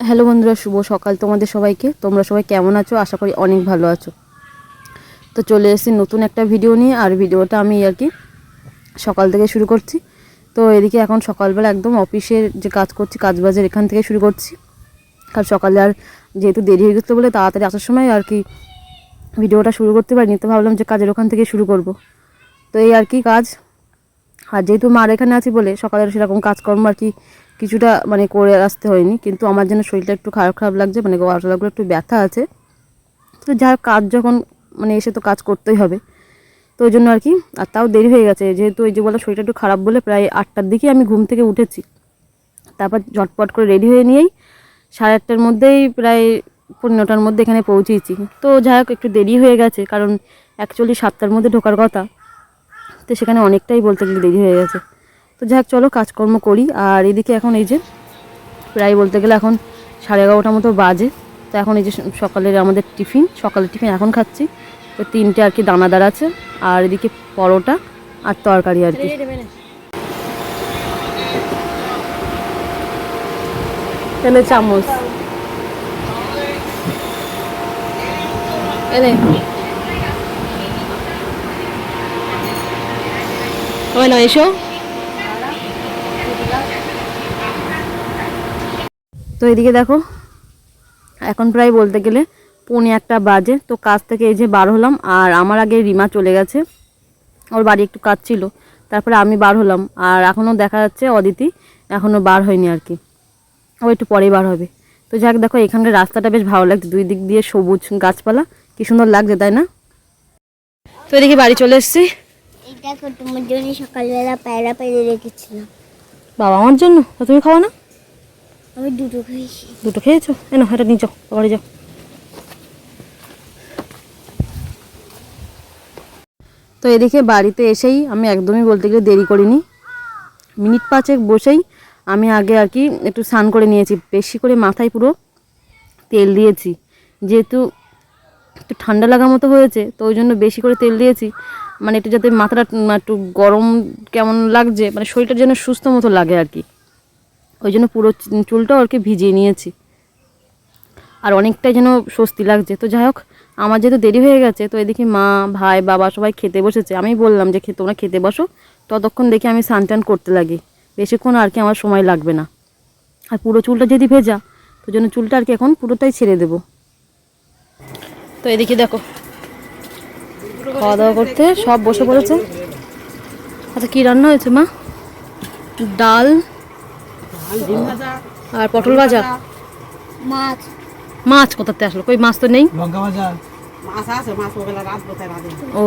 Hello বন্ধুরা, শুভ সকাল তোমাদের সবাইকে। তোমরা সবাই কেমন আছো? আশা করি অনেক ভালো আছো। তো চলে এসেছি নতুন একটা ভিডিও নিয়ে, আর ভিডিওটা আমি আর কি সকাল থেকে শুরু করছি। তো এদিকে এখন সকালবেলা একদম অফিসের যে কাজ করছি, কাজ বাজের এখান থেকে শুরু করছি। আর সকালে আর যেহেতু দেরি হয়ে গেছিল বলে তাড়াতাড়ি আসার সময় আর কি ভিডিওটা শুরু করতে পারিনি, তো ভাবলাম যে কাজের ওখান থেকে শুরু করব। তো এই আর কি কাজ। আর যেহেতু মার এখানে আছি বলে সকালের সেরকম কাজকর্ম আর কি কিছুটা মানে করে আসতে হয়নি কিন্তু আমার যেন শরীরটা একটু খারাপ খারাপ লাগছে মানে গলাগুলো একটু ব্যথা আছে। তো যা হোক, কাজ যখন মানে এসে তো কাজ করতেই হবে। তো ওই জন্য আর কি আর তাও দেরি হয়ে গেছে যেহেতু ওই যে বলে শরীরটা একটু খারাপ বলে প্রায় আটটার দিকে আমি ঘুম থেকে উঠেছি। তারপর ঝটপট করে রেডি হয়ে নিয়েই সাড়ে আটটার মধ্যেই প্রায় পনেরোটার মধ্যে এখানে পৌঁছেছি। তো যাই হোক একটু দেরি হয়ে গেছে কারণ অ্যাকচুয়ালি সাতটার মধ্যে ঢোকার কথা। তো সেখানে অনেকটাই বলতে গেলে দেরি হয়ে গেছে। তো যাই হোক চলো কাজকর্ম করি। আর এদিকে এখন এই যে প্রায় বলতে গেলে এখন সাড়ে এগারোটার মতো বাজে। তো এখন এই যে সকালের আমাদের টিফিন সকালের টিফিন এখন খাচ্ছি। তো তিনটে আর কি দানাদার আছে। আর এদিকে পরোটা আর তরকারি আর কি। এনে চামচ। এনে। ওই না এসো তো এদিকে দেখো এখন প্রায় বলতে গেলে পৌনে একটা বাজে। তো কাজ থেকে এই যে বার হলাম আর আমার আগে রিমা চলে গেছে। ওর বাড়ি একটু কাজ ছিল তারপরে আমি বার হলাম। আর এখনও দেখা যাচ্ছে অদিতি এখনও বার হয়নি আর কি। ও একটু পরেই বার হবে। তো যাক দেখো এখানকার রাস্তাটা বেশ ভালো লাগছে। দুই দিক দিয়ে সবুজ গাছপালা। কি সুন্দর লাগছে তাই না? তো এদিকে বাড়ি চলে এসেছি। দেখো তোমার জন্য সকালবেলা পায়রা রেখেছিলাম। বাবা আমার জন্য? তো তুমি না? আমি দুটো খেয়েছি। দুটো খেয়েছো? এ না এটা নিয়ে যাও বাড়ি যাও। তো এদিকে বাড়িতে এসেই আমি একদমই বলতে গেলে দেরি করিনি। মিনিট পাঁচেক বসেই আমি আগে আর কি একটু স্নান করে নিয়েছি বেশি করে মাথায় পুরো তেল দিয়েছি। যেহেতু একটু ঠান্ডা লাগার মতো হয়েছে, তো ওই জন্য বেশি করে তেল দিয়েছি। মানে একটু যাতে মাথাটা একটু গরম কেমন লাগছে মানে শরীরটা যেন সুস্থ মতো লাগে আর কি। ওই জন্য পুরো চুলটাও আর কি ভিজিয়ে নিয়েছি। আর অনেকটাই যেন স্বস্তি লাগছে। তো যাই হোক, আমার যেহেতু দেরি হয়ে গেছে, তো এদিকে মা, ভাই, বাবা সবাই খেতে বসেছে। আমি বললাম যে তোমরা খেতে বসো, ততক্ষণ দেখি আমি স্নান টান করতে লাগি। বেশিক্ষণ আর কি আমার সময় লাগবে না। আর পুরো চুলটা যদি ভেজা, তো জন্য চুলটা আর কি এখন পুরোটাই ছেড়ে দেবো। তো এদিকে দেখো। খাওয়া দাওয়া করতে সব বসে পড়েছে। আচ্ছা কী রান্না হয়েছে মা? ডাল আর পটল ভাজা। মাছ। মাছ কোথাতে আসলো? কই মাছ তো নেই? লঙ্কা ভাজা। মাছ আছে মাছ ওবেলা রাত কোথায় রাঁধে ও।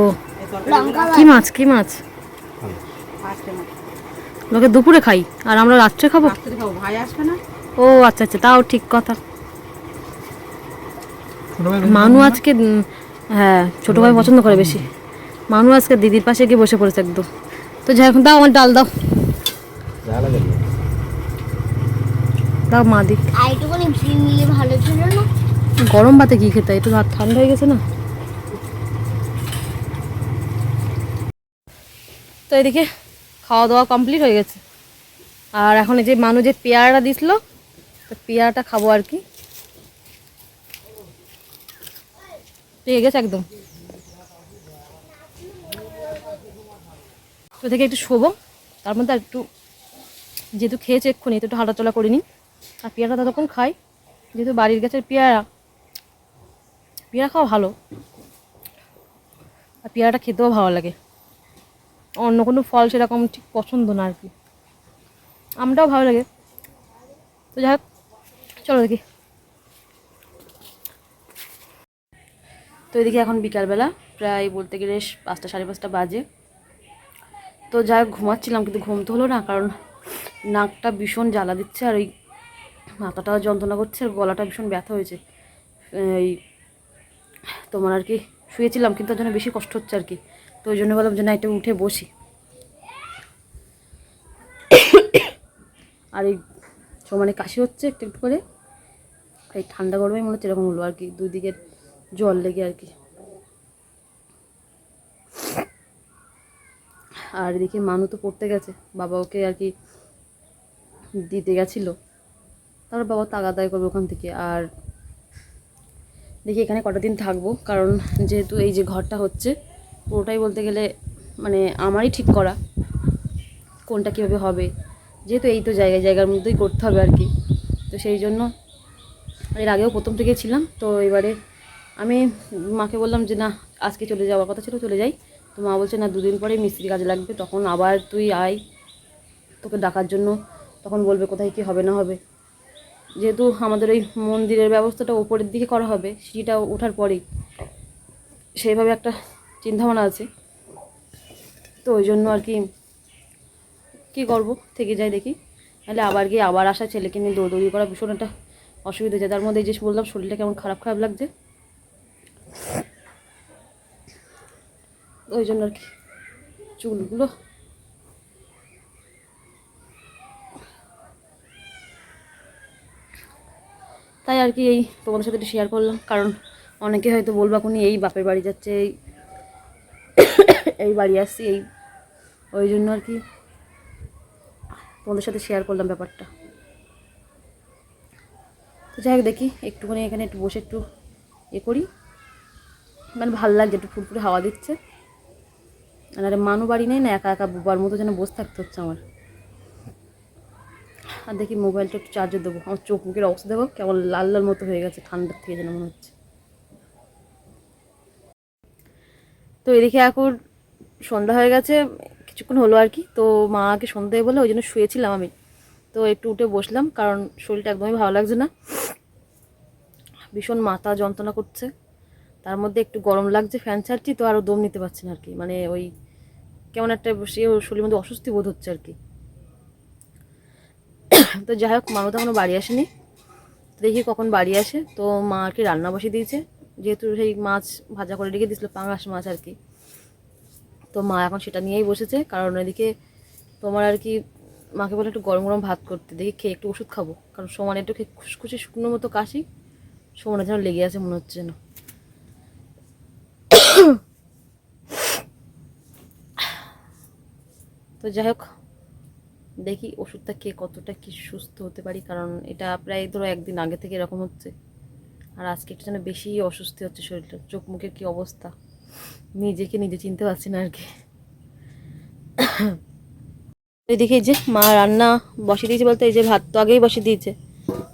কি মাছ কি মাছ? লোকে দুপুরে খাই আর আমরা রাত্রে খাব? রাত্রে খাব ভাই আসবে না? ও আচ্ছা আচ্ছা তাও ঠিক কথা। মানু আজকে হ্যাঁ ছোট ভাই পছন্দ করে বেশি। মানু আজকে দিদির পাশে গিয়ে বসে পড়েছে একদম। তো যাই এখন দাও আমার ডাল দাও। দাও। মা দিক। আর একটুখানি ভালো ছিল না? গরম ভাতে কি খেতে হয়? একটু ভাত ঠান্ডা হয়ে গেছে না? তো এদিকে খাওয়া দাওয়া কমপ্লিট হয়ে গেছে। আর এখন এই যে মানু যে পেয়ারাটা দিছিল তো পেয়ারাটা খাব আর কি। পেয়ে গেছে একদম। তো থেকে একটু শোবো, তার মধ্যে একটু যেহেতু খেয়েছে এক্ষুনি, তো একটু হাঁটাচলা করিনি আর পেয়ারাটা ততক্ষণ খাই, যেহেতু বাড়ির গাছের পেয়ারা পেয়ারা খাওয়া ভালো। আর পেয়ারাটা খেতেও ভালো লাগে। অন্য কোনো ফল সেরকম ঠিক পছন্দ না আর কি। আমটাও ভালো লাগে। তো যাই হোক, চলো দেখি। তো এদিকে এখন বিকালবেলা, প্রায় বলতে গেলে পাঁচটা সাড়ে পাঁচটা বাজে। তো যাই ঘুমাচ্ছিলাম, কিন্তু ঘুম তো হলো না, কারণ নাকটা ভীষণ জ্বালা দিচ্ছে আর ওই মাথাটাও যন্ত্রণা করছে আর গলাটা ভীষণ ব্যথা হয়েছে। এই তোমার আর কি, শুয়েছিলাম, কিন্তু ওর জন্য বেশি কষ্ট হচ্ছে আর কি। তো ওই জন্য বললাম যে না, একটু উঠে বসি। আর এই সমানে কাশি হচ্ছে একটু একটু করে। এই ঠান্ডা গরমে মনে হচ্ছে এরকম হলো আর কি, দুই দিকের জল লেগে আর কি। আর এদিকে মানু তো পড়তে গেছে, বাবা ওকে আর কি দিতে গেছিল। তারপর বাবা তাগাদাই করবে ওখান থেকে। আর দেখি এখানে কটা দিন থাকব, কারণ যেহেতু এই যে ঘরটা হচ্ছে, পুরোটাই বলতে গেলে মানে আমারই ঠিক করা কোনটা কীভাবে হবে। যেহেতু এই তো জায়গায়, জায়গার মধ্যেই করতে হবে আর কি। তো সেই জন্য এর আগেও প্রথম থেকে ছিলাম, তো এবারে আমি মাকে বললাম যে, না, আজকে চলে যাওয়ার কথা ছিল, চলে যাই। তো মা বলছে, না, দুদিন পরে মিস্ত্রি কাজ লাগবে, তখন আবার তুই আয় তোকে ডাকার জন্য। তখন বলবে, কোথায় কী হবে না হবে? যেহেতু আমাদের ওই মন্দিরের ব্যবস্থাটা ওপরের দিকে করা হবে সিঁড়িটা ওঠার পরেই সেইভাবে একটা চিন্তাভাবনা আছে। তো ওই জন্য আর কি, কী করব, থেকে যাই দেখি। তাহলে আবার গিয়ে আবার আসা ছেলেকে নিয়ে দৌড়দৌড়ি করা ভীষণ একটা অসুবিধা হয়েছে তার মধ্যে যে বললাম, শরীরটা কেমন খারাপ খারাপ লাগছে। ওই জন্য আর কি চুলগুলো। তাই আর কি এই তোমাদের সাথে শেয়ার করলাম, কারণ অনেকে হয়তো বলবা কোনি এই বাপের বাড়ি যাচ্ছে, এই এই বাড়ি আসছি, এই ওই জন্য আর কি তোমাদের সাথে শেয়ার করলাম ব্যাপারটা। তো যাই হোক দেখি, একটুখানি এখানে একটু বসে একটু এ করি। মানে ভালো লাগছে একটু ফুরফুরে হাওয়া দিচ্ছে। আর মানু বাড়ি নেই না, একা একা বোবার মতো যেন বসে থাকতে হচ্ছে আমার। আর দেখি মোবাইলটা একটু চার্জে দেবো। আমার চোখ মুখের অবস্থা দেখো কেমন লাল লাল মতো হয়ে গেছে, ঠান্ডার থেকে যেন মনে হচ্ছে। তো এদিকে এখন সন্ধ্যা হয়ে গেছে, কিছুক্ষণ হলো আর কি। তো মাকে সন্ধ্যা বলে ওই জন্য শুয়েছিলাম আমি। তো একটু উঠে বসলাম, কারণ শরীরটা একদমই ভালো লাগছে না। ভীষণ মাথা যন্ত্রণা করছে। তার মধ্যে একটু গরম লাগছে ফ্যান ছাড়ছি, তো আরও দম নিতে পারছি না আর কি। মানে ওই কেমন একটা বসে শরীরের মধ্যে অস্বস্তি বোধ হচ্ছে আর কি। তো যাই হোক মামা তো এখনও বাড়ি আসেনি। দেখি কখন বাড়ি আসে। তো মা আর কি রান্না বসিয়ে দিয়েছে। যেহেতু সেই মাছ ভাজা করে রেখে দিয়েছিল, পাঙাশ মাছ আর কি। তো মা এখন সেটা নিয়েই বসেছে। কারণ এদিকে তোমার আর কি মাকে বলে একটু গরম গরম ভাত করতে। দেখি খেয়ে একটু ওষুধ খাব। কারণ সমানে একটু খেয়ে খুশখুশি শুকনো মতো কাশি। সমানে যেন লেগে আছে, মনে হচ্ছে যেন। তো যাই হোক, দেখি ওষুধটা খেয়ে কতটা কি সুস্থ হতে পারি, কারণ এটা প্রায় ধরো একদিন আগে থেকে এরকম হচ্ছে। আর আজকে একটু যেন বেশি অস্বস্তি হচ্ছে শরীরটা, চোখ মুখের কী অবস্থা? নিজেকে নিজে চিনতে পারছি না আর কি। এদিকে যে মা রান্না বসিয়ে দিয়েছে বলতে এই যে ভাত তো আগেই বসিয়ে দিয়েছে।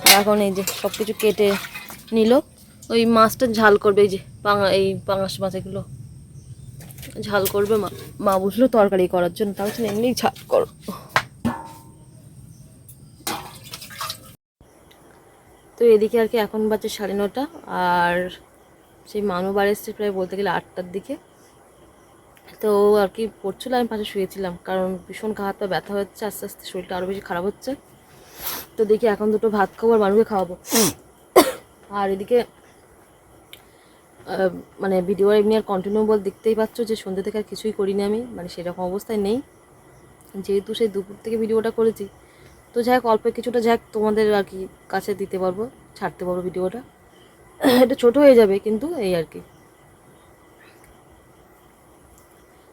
আর এখন এই যে সব কিছু কেটে নিল। ওই মাছটা ঝাল করবে এই যে পাঙা, এই পাঙাশ মাছ এগুলো। ঝাল করবে মা। মা বুঝলো তরকারি করার জন্য তার জন্য এমনি ঝাল করো। তো এদিকে আর কি এখন বাজে সাড়ে নটা আর সেই মানু বাড়ি এসছে প্রায় বলতে গেলে আটটার দিকে। তো আর কি পড়ছিল আমি পাশে শুয়েছিলাম কারণ ভীষণ হাত পা ব্যথা হচ্ছে আস্তে আস্তে শরীরটা আরও বেশি খারাপ হচ্ছে। তো দেখি এখন দুটো ভাত খাব আর মানুষকে খাওয়াবো। আর এদিকে মানে ভিডিও এমনি আর কন্টিনিউ বল দেখতেই পাচ্ছ যে সন্ধ্যে থেকে আর কিছুই করিনি আমি মানে সেরকম অবস্থায় নেই। যেহেতু সেই দুপুর থেকে ভিডিওটা করেছি, তো যাই হোক, অল্প কিছুটা যাই তোমাদের আর কি কাছে দিতে পারব, ছাড়তে পারব ভিডিওটা। এটা ছোট হয়ে যাবে কিন্তু এই আর কি।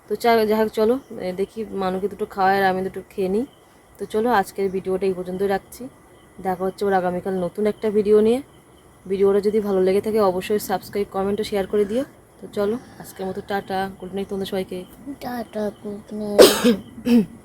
তো চা, যাই হোক, চলো দেখি মানুকে দুটো খাওয়ায় আর আমি দুটো খেয়ে নিই। তো চলো, আজকের ভিডিওটা এই পর্যন্তই রাখছি। দেখা হচ্ছে ওর আগামীকাল নতুন একটা ভিডিও নিয়ে। ভিডিওটা যদি ভালো লেগে থাকে অবশ্যই সাবস্ক্রাইব কমেন্ট ও শেয়ার করে দিও। তো চলো আজকের মতো টাটা গুড নাইট তোমাদের সবাইকে। Tata good night